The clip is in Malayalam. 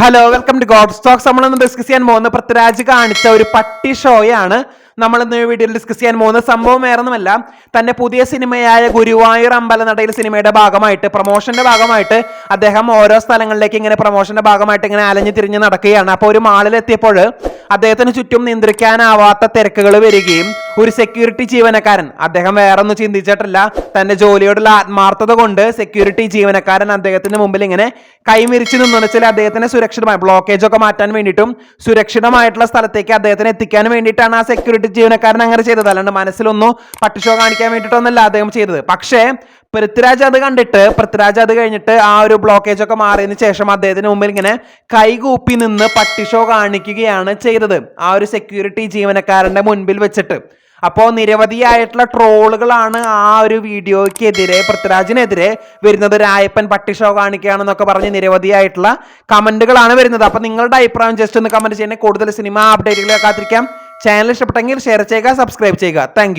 Hello welcome to god stocks നമ്മളിന്ന് ഡിസ്കസ് ചെയ്യാൻ പോകുന്ന പൃഥ്വിരാജ് കാണിച്ച ഒരു പട്ടി ഷോയാണ്. നമ്മൾ ഇന്ന് വീഡിയോയിൽ ഡിസ്കസ് ചെയ്യാൻ പോകുന്ന സംഭവം വേറൊന്നുമല്ല. തന്റെ പുതിയ സിനിമയായ ഗുരുവായൂർ അമ്പലനടയിൽ സിനിമയുടെ ഭാഗമായിട്ട് പ്രൊമോഷന്റെ ഭാഗമായിട്ട് അദ്ദേഹം ഓരോ സ്ഥലങ്ങളിലേക്ക് ഇങ്ങനെ പ്രൊമോഷന്റെ ഭാഗമായിട്ട് ഇങ്ങനെ അലഞ്ഞു തിരിഞ്ഞ് നടക്കുകയാണ്. അപ്പോൾ ഒരു മാളിലെത്തിയപ്പോൾ അദ്ദേഹത്തിന് ചുറ്റും നിയന്ത്രിക്കാനാവാത്ത തിരക്കുകൾ വരികയും ഒരു സെക്യൂരിറ്റി ജീവനക്കാരൻ. അദ്ദേഹം വേറെ ഒന്നും ചിന്തിച്ചിട്ടില്ല. തന്റെ ജോലിയോടുള്ള ആത്മാർത്ഥത കൊണ്ട് സെക്യൂരിറ്റി ജീവനക്കാരൻ അദ്ദേഹത്തിന്റെ മുമ്പിൽ ഇങ്ങനെ കൈമിരിച്ച് നിന്നു. വെച്ചാൽ അദ്ദേഹത്തിന് സുരക്ഷിതമായി ബ്ലോക്കേജ് ഒക്കെ മാറ്റാൻ വേണ്ടിയിട്ടും സുരക്ഷിതമായിട്ടുള്ള സ്ഥലത്തേക്ക് അദ്ദേഹത്തിന് എത്തിക്കാൻ വേണ്ടിയിട്ടാണ് ആ സെക്യൂരിറ്റി ജീവനക്കാരൻ അങ്ങനെ ചെയ്തത്. അല്ലാണ്ട് മനസ്സിലൊന്നും പട്ടിഷോ കാണിക്കാൻ വേണ്ടിയിട്ടൊന്നല്ല അദ്ദേഹം ചെയ്തത്. പക്ഷേ പൃഥ്വിരാജ് അത് കണ്ടിട്ട് പൃഥ്വിരാജ് അത് കഴിഞ്ഞിട്ട് ആ ഒരു ബ്ലോക്കേജ് ഒക്കെ മാറിയതിന് ശേഷം അദ്ദേഹത്തിന് മുമ്പിൽ ഇങ്ങനെ കൈകൂപ്പി നിന്ന് പട്ടിഷോ കാണിക്കുകയാണ് ചെയ്തത്. ആ ഒരു സെക്യൂരിറ്റി ജീവനക്കാരന്റെ മുൻപിൽ വെച്ചിട്ട്. അപ്പോൾ നിരവധിയായിട്ടുള്ള ട്രോളുകളാണ് ആ ഒരു വീഡിയോയ്ക്കെതിരെ പൃഥ്വിരാജിനെതിരെ വരുന്നത്. രായപ്പൻ പട്ടി ഷോ കാണിക്കുകയാണെന്നൊക്കെ പറഞ്ഞ് നിരവധിയായിട്ടുള്ള കമന്റുകളാണ് വരുന്നത്. അപ്പോൾ നിങ്ങളുടെ അഭിപ്രായം ജസ്റ്റ് ഒന്ന് കമന്റ് ചെയ്യണേ കൂടുതൽ സിനിമ അപ്ഡേറ്റുകളെ കാത്തിരിക്കാം. ചാനൽ ഇഷ്ടപ്പെട്ടെങ്കിൽ ഷെയർ ചെയ്യുക സബ്സ്ക്രൈബ് ചെയ്യുക. താങ്ക്